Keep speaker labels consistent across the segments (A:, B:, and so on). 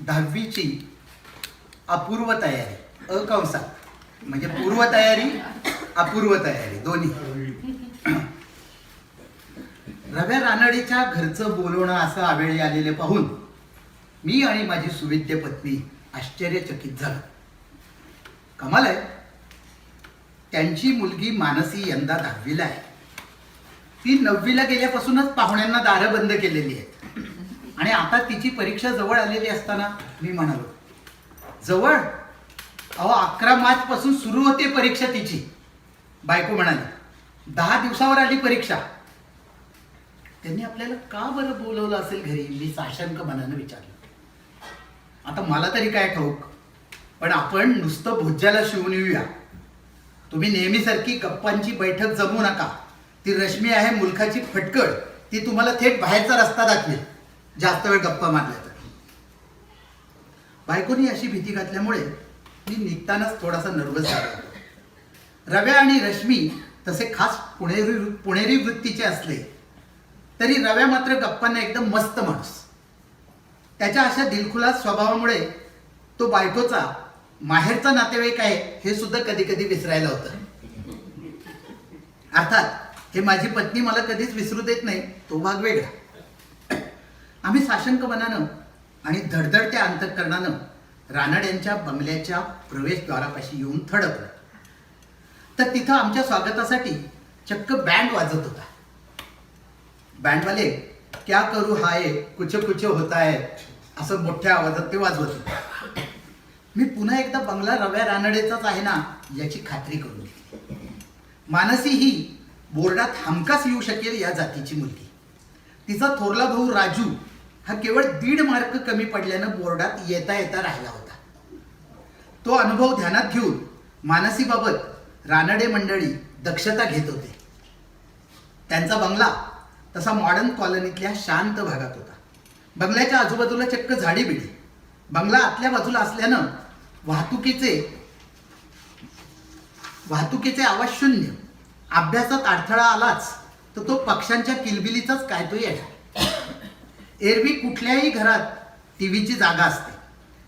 A: दहावीची अपूर्व तयारी अकंसात म्हणजे पूर्व तयारी अपूर्व तयारी दोन्ही. रव्या रानडेच्या घरचं बोलवणं असं आवेळी आलेले पाहून मी आणि माझी सुविद्य पत्नी आश्चर्यचकित झालो. कमाल आहे. त्यांची मुलगी मानसी यंदा दहावीला आहे. ती नववीला गेल्यापासूनच पाहुण्यांना दारं बंद केलेली आहे आणि आता तिची परीक्षा जवळ आलेली असताना मी म्हणालो जवळ? अहो अकरा मार्च पासून सुरू होते परीक्षा तिची. बायको म्हणाली दहा दिवसावर आली परीक्षा. त्यांनी आपल्याला का बरं बोलवलं असेल घरी? मी साशंक मनानं विचारलं. आता मला तरी काय ठाऊक पण आपण नुसतं भोज्याला शिवून येऊया. तुम्ही नेहमीसारखी गप्पांची बैठक जमू नका. ती रश्मी आहे मुलखाची फटकड ती तुम्हाला थेट बाहेरचा रस्ता दाखवेल. जास्त वेळ गप्पा मारल्या तर. बायकोनी अशी भीती घातल्यामुळे मी निघतानाच थोडासा नर्वस झाला. रव्या आणि रश्मी तसे खास पुणेरी पुणेरी वृत्तीचे असले तरी रव्या मात्र गप्पांना एकदम मस्त माणूस. त्याच्या अशा दिलखुलास स्वभावामुळे तो बायकोचा माहेरचा नातेवाईक आहे हे सुद्धा कधी कधी विसरायला होतं. अर्थात हे माझी पत्नी मला कधीच विसरू देत नाही तो भाग वेगळा. आम्ही साशंक मनानं आणि धडधडत्या अंतकरणानं रानड यांच्या बंगल्याच्या प्रवेशद्वारापाशी येऊन थडकलो. तर तिथं आमच्या स्वागतासाठी चक्क बँड वाजत होता. बँडवाले क्या करू हाय कुछ कुछ होत आहे असं मोठ्या आवाजात ते वाजवत होते. मी पुन्हा एकदा बंगला रव्या रानडेचाच आहे ना याची खात्री करून घेतली. मानसी ही बोर्डात हमखास येऊ शकेल या जातीची मुलगी. तिचा थोरला भाऊ राजू हा केवळ दीड मार्क कमी पडल्यानं बोर्डात येता येता राहिला होता. तो अनुभव ध्यानात घेऊन मानसीबाबत रानडे मंडळी दक्षता घेत होते. त्यांचा बंगला तसा मॉडर्न कॉलनीतल्या शांत भागात होता. बंगल्याच्या आजूबाजूला चक्क झाडी बिडी. बंगला आतल्या बाजूला असल्यानं वाहतुकीचे वाहतुकीचे आवाज शून्य. अभ्यासात अडथळा आलाच तर तो पक्ष्यांच्या किलबिलीचाच काय तो येणार एरवी कुठल्याही घरात टी व्हीची जागा असते.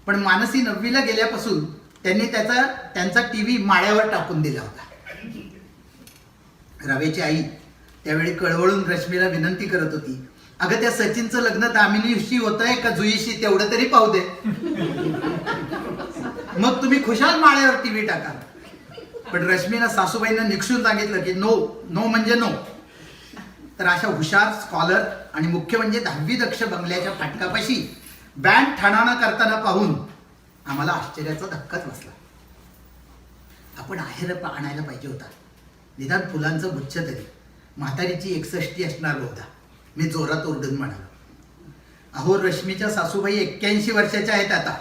A: पण मानसी नववीला गेल्यापासून त्यांनी त्याचा त्यांचा टी व्ही माळ्यावर टाकून दिला होता. रवेची आई त्यावेळी कळवळून रश्मीला विनंती करत होती अगं त्या सचिनचं लग्न दामिनीशी होत आहे का जुईशी? तेवढं तरी पाहू दे. मग तुम्ही खुशाल माळ्यावर टी व्ही टाका. पण रश्मीनं सासूबाईंना निक्षून सांगितलं की नो नो म्हणजे नो. तर अशा हुशार स्कॉलर आणि मुख्य म्हणजे दहावी दक्ष बंगल्याच्या फाटकापाशी बँड ठाणाणा करताना पाहून आम्हाला आश्चर्याचा धक्काच बसला. आपण आहेर आणायला पाहिजे होता. निदान फुलांचं गुच्छ तरी. म्हातारीची एकसष्टी असणार होता मी जोरात ओरडून म्हणालो. अहो रश्मीच्या सासूबाई एक्क्याऐंशी वर्षाच्या आहेत आता.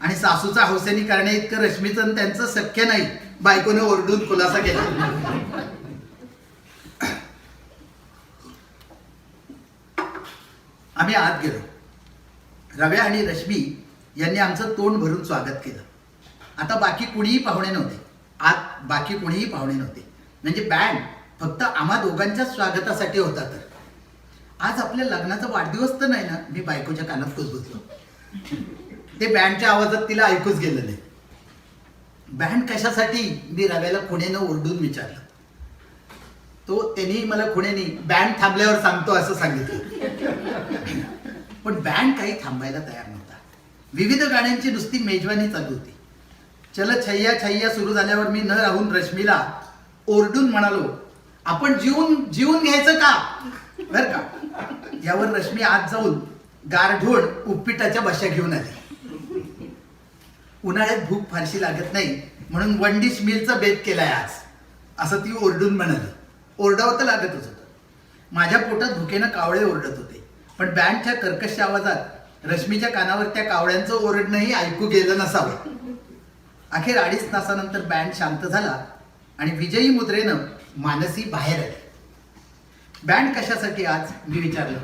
A: आणि सासूचा हौसेनी करण्या इतकं रश्मीचं आणि त्यांचं शक्य नाही. बायकोने ओरडून खुलासा केला. आम्ही आत गेलो. रव्या आणि रश्मी यांनी आमचं तोंड भरून स्वागत केलं. आता बाकी कुणीही पाहुणे नव्हते. आत बाकी कुणीही पाहुणे नव्हते. म्हणजे बँड फक्त आम्हा दोघांच्याच स्वागतासाठी होता तर. आज आपल्या लग्नाचा वाढदिवस तर नाही ना? मी बायकोच्या कानात कुजबुजलो. ते बँडच्या आवाजात तिला ऐकूच गेलं नाही. बँड कशासाठी? मी रव्याला खुणेनं ओरडून विचारलं. तो त्यांनी मला खुणेनी बँड थांबल्यावर सांगतो असं सांगितलं. पण बँड काही थांबायला तयार नव्हता. विविध गाण्यांची नुसती मेजवानी चालू होती. चल छैया छैया सुरू झाल्यावर मी न राहून रश्मीला ओरडून म्हणालो आपण जीवन जीवन घ्यायचं का? बर का? यावर रश्मी आत जाऊन गारढोण उपीटाच्या बशा घेऊन आली. उन्हाळ्यात भूक फारशी लागत नाही म्हणून वन डिश मिलचा बेत केलाय आज असं ती ओरडून म्हणाली. ओरडावं तर लागतच होतं. माझ्या पोटात भुकेनं कावळे ओरडत होते. पण बँडच्या कर्कश आवाजात रश्मीच्या कानावर त्या कावळ्यांचं ओरडणंही ऐकू गेलं नसावं. अखेर अडीच तासानंतर बँड शांत झाला आणि विजयी मुद्रेनं मानसी बाहेर आली. बँड कशासाठी आज? मी विचारलं.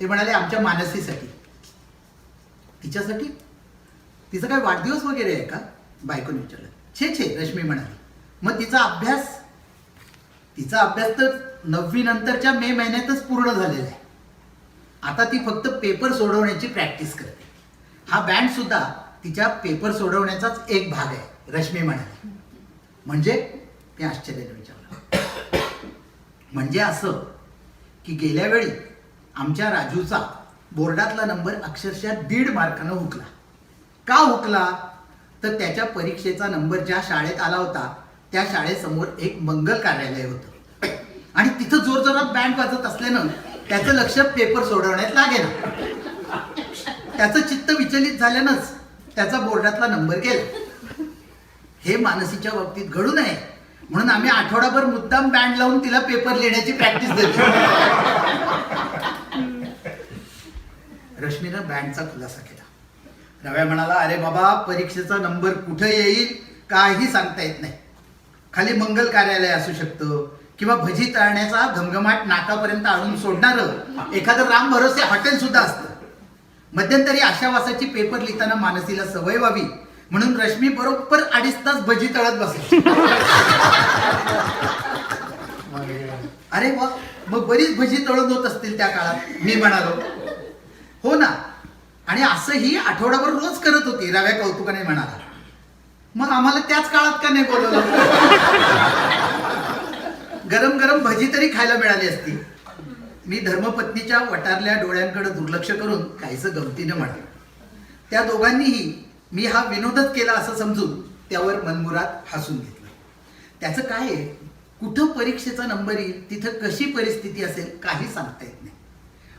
A: ते म्हणाले आमच्या मानसीसाठी. तिच्यासाठी? तिचा काय वाढदिवस वगैरे आहे का? बायकोने विचारलं. छे छे रश्मी म्हणाली. मग तिचा अभ्यास तिचा अभ्यास तर नववी नंतरच्या मे महिन्यातच पूर्ण झालेला आहे. आता ती फक्त पेपर सोडवण्याची प्रॅक्टिस करते. हा बँड सुद्धा तिच्या पेपर सोडवण्याचाच एक भाग आहे रश्मी म्हणाली. म्हणजे मी आश्चर्याने विचारलं. म्हणजे असं की गेल्या वेळी आमच्या राजूचा बोर्डातला नंबर अक्षरशः दीड मार्कानं हुकला. का हुकला? तर त्याच्या परीक्षेचा नंबर ज्या शाळेत आला होता त्या शाळेसमोर एक मंगल कार्यालय होतं. आणि तिथं जोरजोरात बँड वाजत असल्यानं त्याचं लक्ष पेपर सोडवण्यात लागेना. त्याचं चित्त विचलित झाल्यानंच त्याचा बोर्डातला नंबर गेला. हे मानसीच्या बाबतीत घडू नये. म्हणून आम्ही आठवडाभर मुद्दाम बँड लावून तिला पेपर लिहिण्याची प्रॅक्टिस देतो रश्मीनं बँडचा खुलासा केला. रव्या म्हणाला अरे बाबा परीक्षेचा नंबर कुठे येईल? काही सांगता येत नाही. खाली मंगल कार्यालय असू शकतं किंवा भजी तळण्याचा घमघमाट नाकापर्यंत आणून सोडणारं एखादं राम भरोसे हॉटेल सुद्धा असतं. मध्यंतरी आशावासाची पेपर लिहिताना मानसीला सवय व्हावी म्हणून रश्मी बरोबर अडीच तास भजी तळत बसली. अरे वा मग बरीच भजी तळत होत असतील त्या काळात मी म्हणालो. हो ना आणि असंही आठवडाभर रोज करत होती रव्या कौतुकाने म्हणाला. मग आम्हाला त्याच काळात का नाही बोलवलं? गरम गरम भजी तरी खायला मिळाली असती. मी धर्मपत्नीच्या वटारल्या डोळ्यांकडे दुर्लक्ष करून काहीसं गमतीनं म्हटलं त्या दोघांनीही मी हा विनोदच केला असं समजून त्यावर मनमुरात हसून घेतलं. त्याचं काय आहे? कुठं परीक्षेचा नंबर येईल तिथं कशी परिस्थिती असेल काही सांगता येत नाही.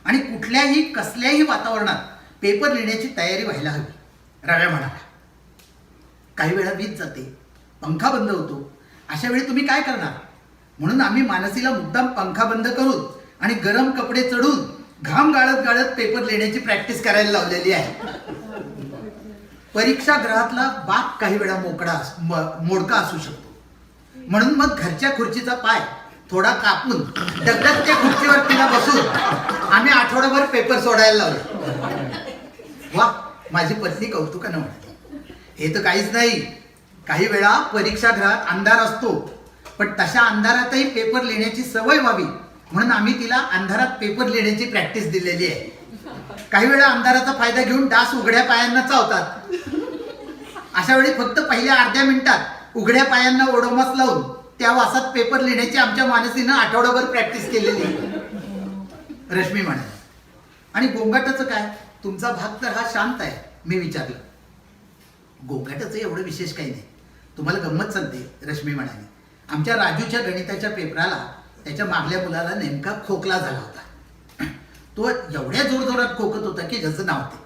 A: आणि कुठल्याही कसल्याही वातावरणात पेपर लिहिण्याची तयारी व्हायला हवी. रव्या म्हणाला काही वेळा वीज जाते. पंखा बंद होतो. अशा वेळी तुम्ही काय करणार? म्हणून आम्ही मानसीला मुद्दाम पंखा बंद करून आणि गरम कपडे चढून घाम गाळत गाळत पेपर लिहिण्याची प्रॅक्टिस करायला लावलेली आहे. परीक्षागृहातला बाप काही वेळा मोकळा म- मोडका असू शकतो. म्हणून मग घरच्या खुर्चीचा पाय थोडा कापून दगडात त्या खुर्चीवर तिला बसून आम्ही आठवडाभर पेपर सोडायला लावले. वा माझी पत्नी कौतुकानं म्हणाली हे तर काहीच नाही. काही वेळा परीक्षा घरात अंधार असतो. पण तशा अंधारातही पेपर लिहिण्याची सवय व्हावी. म्हणून आम्ही तिला अंधारात पेपर लिहिण्याची प्रॅक्टिस दिलेली आहे. काही वेळा अंधाराचा फायदा घेऊन डास उघड्या पायांना चावतात. अशा वेळी फक्त पहिल्या अर्ध्या मिनिटात उघड्या पायांना ओडोमास लावून त्या वासात पेपर लिहिण्याची आमच्या मानसीनं आठवडाभर प्रॅक्टिस केलेली आहे. रश्मी म्हणाली. आणि गोंगाटाचं काय? तुमचा भाग तर हा शांत आहे मी विचारलं. गोंगाटाचं एवढं विशेष काही नाही. तुम्हाला गंमत सांगते रश्मी म्हणाली. आमच्या राजूच्या गणिताच्या पेपराला त्याच्या मागल्या मुलाला नेमका खोकला झाला होता. तो एवढ्या जोरजोरात खोकत होता की ज्याचं नाव ते.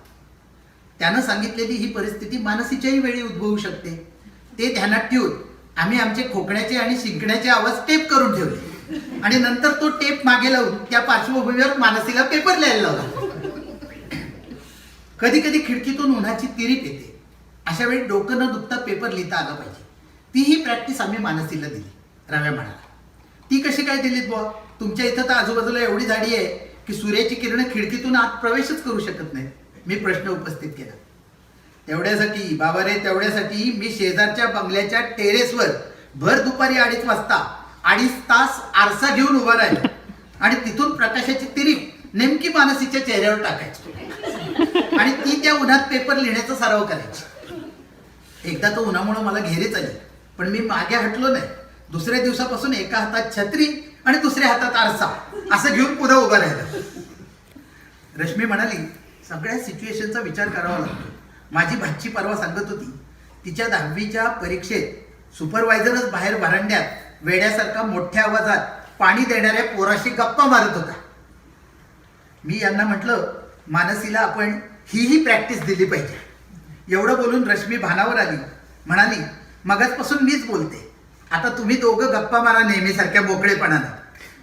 A: त्यानं सांगितलेली ही परिस्थिती मानसीच्याही वेळी उद्भवू शकते. ते ध्यानात ठेवून आम्ही आमचे खोकण्याचे आणि शिंकण्याचे आवाज टेप करून ठेवले. आणि नंतर तो टेप मागे लावून त्या पार्श्वभूमीवर मानसीला पेपर लिहायला लावला. कधी कधी खिडकीतून उन्हाची तिरीप येते. अशा वेळी डोकं न दुखता पेपर लिहिता आलं पाहिजे. ती ही प्रॅक्टिस आम्ही मानसीला दिली. रव्या म्हणाला ती कशी काय दिलीत बुवा? तुमच्या इथं तर आजूबाजूला एवढी झाडी आहे की सूर्याची किरण खिडकीतून आत प्रवेशच करू शकत नाही मी प्रश्न उपस्थित केला. तेवढ्यासाठी बाबा रे तेवढ्यासाठी मी शेजारच्या बंगल्याच्या टेरेसवर भर दुपारी अडीच वाजता अडीच तास आरसा घेऊन उभा राहिला आणि तिथून प्रकाशाची तिरीप नेमकी मानसीच्या चेहऱ्यावर टाकायची. आणि ती त्या उन्हात पेपर लिहिण्याचा सराव करायची. एकदा तो उन्हामुळं मला घेरीच आली. पण मी मागे हटलो नाही. दुसऱ्या दिवसापासून एका हातात छत्री आणि दुसऱ्या हातात आरसा. असं घेऊन पुढे उभं राहिलं. रश्मी म्हणाली सगळ्या सिच्युएशनचा विचार करावा लागतो. माझी भाची परवा सांगत होती तिच्या दहावीच्या परीक्षेत सुपरवायझरच बाहेर वरांड्यात वेड्यासारखा मोठ्या आवाजात पाणी देणाऱ्या पोराशी गप्पा मारत होता. मी यांना म्हटलं मानसीला आपण ही ही प्रॅक्टिस दिली पाहिजे. एवढं बोलून रश्मी भानावर आली. म्हणाली मगाचपासून मीच बोलते. आता तुम्ही दोघं गप्पा मारा नेहमीसारख्या मोकळेपणानं.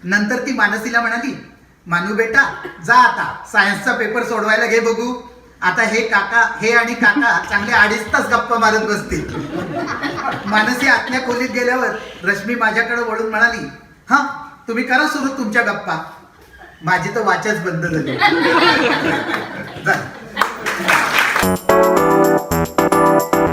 A: नंतर ती मानसीला म्हणाली मानू बेटा जा आता. सायन्सचा पेपर सोडवायला घे बघू. आता हे काका हे आणि काका चांगले अडीच तास गप्पा मारत बसतील. मानसी आतल्या खोलीत गेल्यावर रश्मी माझ्याकडे वळून म्हणाली हा तुम्ही करा सुरू तुमच्या गप्पा. माझी तर वाचच बंद झाली. thank you